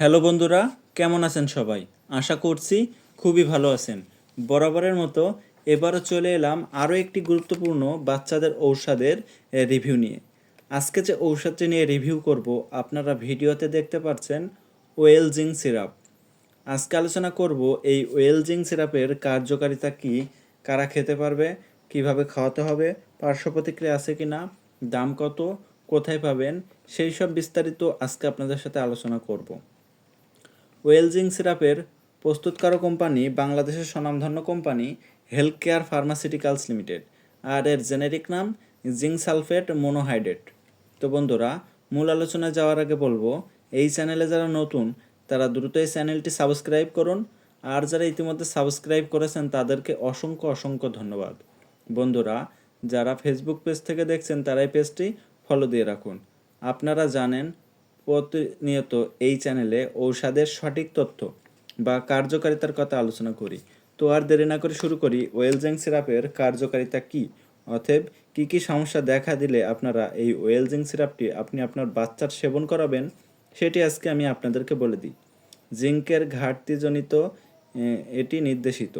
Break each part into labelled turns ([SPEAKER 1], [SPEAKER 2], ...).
[SPEAKER 1] Hello বন্ধুরা, কেমন আছেন সবাই? আশা করছি খুবই ভালো আছেন। বরাবরের মতো এবারও চলে এলাম আরও একটি গুরুত্বপূর্ণ বাচ্চাদের ঔষধের রিভিউ নিয়ে। আজকে যে ঔষধটি নিয়ে রিভিউ করব, আপনারা ভিডিওতে দেখতে পাচ্ছেন ওয়েলজিং সিরাপ। আজকে আলোচনা করব এই ওয়েলজিং সিরাপের কার্যকারিতা কি, কারা খেতে পারবে, কীভাবে খাওয়াতে হবে, পার্শ্ব প্রতিক্রিয়া আছে কি না দাম কত, কোথায় পাবেন, সেই সব বিস্তারিত আজকে আপনাদের সাথে আলোচনা করব। ওয়েলজিং সিরাপের প্রস্তুতকারক কোম্পানি বাংলাদেশের স্বনামধন্য company health care pharmaceuticals limited. আর এর জেনেরিক নাম জিঙ্ক সালফেট মোনোহাইড্রেট। তো বন্ধুরা, মূল আলোচনায় যাওয়ার আগে বলব, এই চ্যানেলে যারা নতুন, তারা দ্রুত এই চ্যানেলটি সাবস্ক্রাইব করুন। আর যারা ইতিমধ্যে সাবস্ক্রাইব করেছেন, তাদেরকে অসংখ্য অসংখ্য ধন্যবাদ। বন্ধুরা, যারা ফেসবুক পেজ থেকে দেখছেন, তারা এই পেজটি ফলো দিয়ে রাখুন। আপনারা জানেন প্রতিনিয়ত এই চ্যানেলে ঔষধের সঠিক তথ্য বা কার্যকারিতার কথা আলোচনা করি। তো আর দেরি না করে শুরু করি, ওয়েলজেং সিরাপের কার্যকারিতা কি? অতএব, কি কি সমস্যা দেখা দিলে আপনারা এই ওয়েলজিং সিরাপটি আপনি আপনার বাচ্চার সেবন করাবেন, সেটি আজকে আমি আপনাদেরকে বলে দিই। জিঙ্কের ঘাটতিজনিত এটি নির্দেশিত।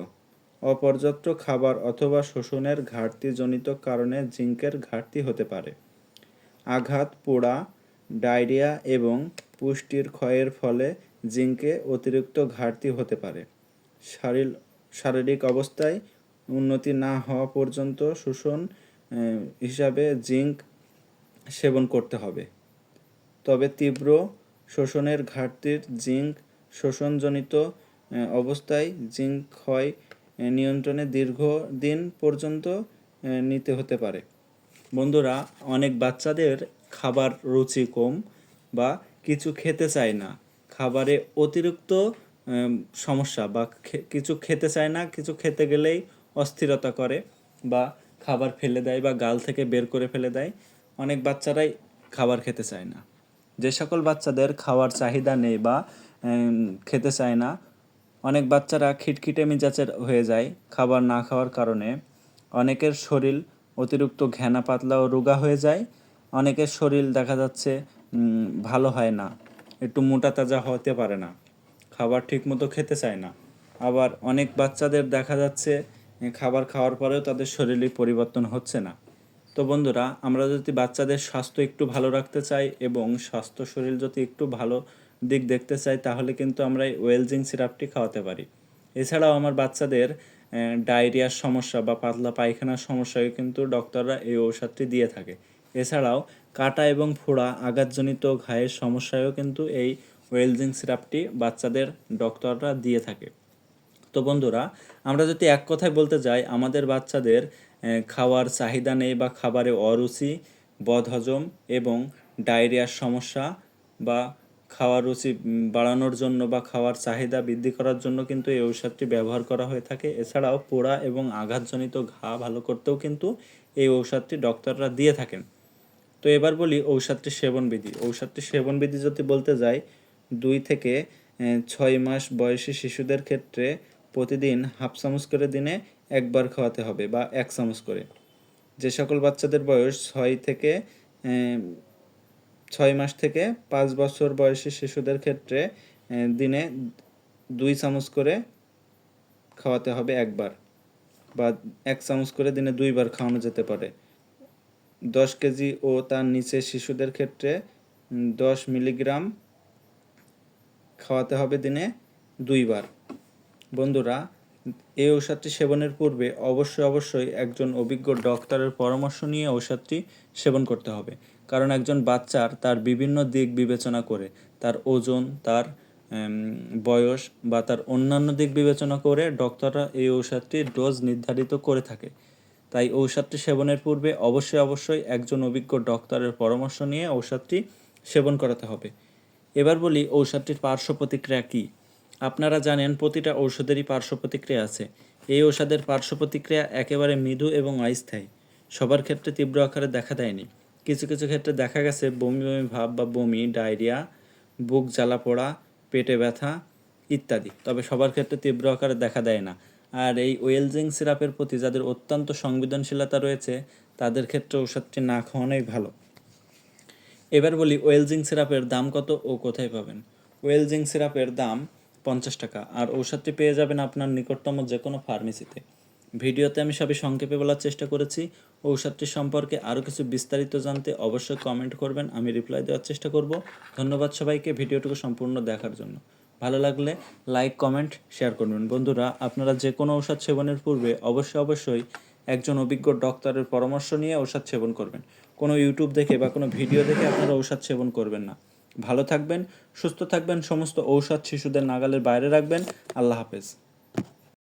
[SPEAKER 1] অপর্যাপ্ত খাবার অথবা শোষণের ঘাটতিজনিত কারণে জিঙ্কের ঘাটতি হতে পারে। আঘাত, পোড়া ডায়রিয়া এবং পুষ্টির ক্ষয়ের ফলে জিঙ্কে অতিরিক্ত ঘাটতি হতে পারে। শারীর শারীরিক অবস্থায় উন্নতি না হওয়া পর্যন্ত শোষণ হিসাবে জিঙ্ক সেবন করতে হবে। তবে তীব্র শোষণের ঘাটতির জিঙ্ক শোষণজনিত অবস্থায় জিঙ্ক ক্ষয় নিয়ন্ত্রণে দীর্ঘদিন পর্যন্ত নিতে হতে পারে। বন্ধুরা, অনেক বাচ্চাদের খাবার রুচি কম বা কিছু খেতে চায় না। খাবারে অতিরিক্ত সমস্যা বা কিছু খেতে চায় না, কিছু খেতে গেলেই অস্থিরতা করে বা খাবার ফেলে দেয় বা গাল থেকে বের করে ফেলে দেয়। অনেক বাচ্চারাই খাবার খেতে চায় না। যে সকল বাচ্চাদের খাওয়ার চাহিদা নেই বা খেতে চায় না, অনেক বাচ্চারা খিটখিটে মেজাজের হয়ে যায় খাবার না খাওয়ার কারণে। অনেকের শরীর অতিরিক্ত ঘেনা পাতলা ও রোগা হয়ে যায় অনেকের শরীর দেখা যাচ্ছে ভালো হয় না। একটু মোটা তাজা হতে পারে না। খাবার ঠিকমতো খেতে চায় না। আবার অনেক বাচ্চাদের দেখা যাচ্ছে খাবার খাওয়ার পরেও তাদের শরীরে পরিবর্তন হচ্ছে না। তো বন্ধুরা, আমরা যদি বাচ্চাদের স্বাস্থ্য একটু ভালো রাখতে চাই এবং স্বাস্থ্য শরীর যদি একটু ভালো দিক দেখতে চাই, তাহলে কিন্তু আমরা এই ওয়েলজিং সিরাপটি খাওয়াতে পারি। এছাড়াও আমার বাচ্চাদের ডায়রিয়ার সমস্যা বা পাতলা পায়খানার সমস্যায় কিন্তু ডক্টররা এই ঔষধটি দিয়ে থাকে। এছাড়াও কাটা এবং ফোড়া আঘাতজনিত ঘায়ের সমস্যায়ও কিন্তু এই ওয়েলজিং সিরাপটি বাচ্চাদের ডক্টররা দিয়ে থাকে। তো বন্ধুরা, আমরা যদি এক কথায় বলতে যাই, আমাদের বাচ্চাদের খাওয়ার চাহিদা নেই বা খাবারে অরুচি, বদহজম এবং ডায়রিয়ার সমস্যা বা খাওয়ার রুচি বাড়ানোর জন্য বা খাওয়ার চাহিদা বৃদ্ধি করার জন্য কিন্তু এই ঔষধটি ব্যবহার করা হয়ে থাকে। এছাড়াও পোড়া এবং আঘাতজনিত ঘা ভালো করতেও কিন্তু এই ঔষধটি ডক্টররা দিয়ে থাকেন। তো এবার বলি ঔষধটি সেবনবিধি ঔষধটি সেবনবিধি যদি বলতে যাই, দুই থেকে ছয় মাস বয়সী শিশুদের ক্ষেত্রে প্রতিদিন হাফ চামচ করে দিনে একবার খাওয়াতে হবে বা এক চামচ করে। যে সকল বাচ্চাদের বয়স ছয় থেকে ছয় মাস থেকে পাঁচ বছর বয়সী শিশুদের ক্ষেত্রে দিনে দুই চামচ করে খাওয়াতে হবে একবার বা এক চামচ করে দিনে দুইবার খাওয়ানো যেতে পারে। দশ কেজি ও তার নিচে শিশুদের ক্ষেত্রে দশ মিলিগ্রাম খাওয়াতে হবে দিনে দুইবার। বন্ধুরা, এই ঔষধটি সেবনের পূর্বে অবশ্যই অবশ্যই একজন অভিজ্ঞ ডক্টরের পরামর্শ নিয়ে ঔষধটি সেবন করতে হবে। কারণ একজন বাচ্চার তার বিভিন্ন দিক বিবেচনা করে, তার ওজন, তার বয়স বা তার অন্যান্য দিক বিবেচনা করে ডক্টররা এই ঔষধটির ডোজ নির্ধারিত করে থাকে। তাই ঔষধটি সেবনের পূর্বে অবশ্যই অবশ্যই একজন অভিজ্ঞ ডক্টরের পরামর্শ নিয়ে ঔষধটি সেবন করাতে হবে। এবার বলি ঔষধটির পার্শ্ব প্রতিক্রিয়া কী? আপনারা জানেন প্রতিটা ঔষধেরই পার্শ্ব প্রতিক্রিয়া আছে। এই ঔষধের পার্শ্ব প্রতিক্রিয়া একেবারে মৃদু এবং অস্থায়ী। সবার ক্ষেত্রে তীব্র আকারে দেখা দেয়নি। কিছু কিছু ক্ষেত্রে দেখা গেছে বমি বমি ভাব বা বমি, ডায়রিয়া, বুক জ্বালা পোড়া, পেটে ব্যথা ইত্যাদি। তবে সবার ক্ষেত্রে তীব্র আকারে দেখা দেয় না। আর এই ওয়েলজিং সিরাপের প্রতি যাদের অত্যন্ত সংবেদনশীলতা রয়েছে, তাদের ক্ষেত্রে ঔষধটি না খাওয়ানোই ভালো। এবার বলি ওয়েলজিং সিরাপের দাম কত ও কোথায় পাবেন? ওয়েলজিং সিরাপের দাম পঞ্চাশ টাকা। আর ঔষধটি পেয়ে যাবেন আপনার নিকটতম যে কোনো ফার্মেসিতে। ভিডিওতে আমি সবই সংক্ষেপে বলার চেষ্টা করেছি। ঔষধটি সম্পর্কে আরও কিছু বিস্তারিত জানতে অবশ্যই কমেন্ট করবেন, আমি রিপ্লাই দেওয়ার চেষ্টা করব। ধন্যবাদ সবাইকে, ভিডিওটুকু সম্পূর্ণ দেখার জন্য। ভালো লাগলে লাইক কমেন্ট শেয়ার করবেন। বন্ধুরা, আপনারা যে কোনো ঔষধ সেবনের পূর্বে অবশ্যই অবশ্যই একজন অভিজ্ঞ ডক্টরের পরামর্শ নিয়ে ঔষধ সেবন করবেন। কোনো ইউটিউব দেখে বা কোনো ভিডিও দেখে আপনারা ঔষধ সেবন করবেন না। ভালো থাকবেন, সুস্থ থাকবেন, সমস্ত ঔষধ শিশুদের নাগালের বাইরে রাখবেন। আল্লাহ হাফেজ।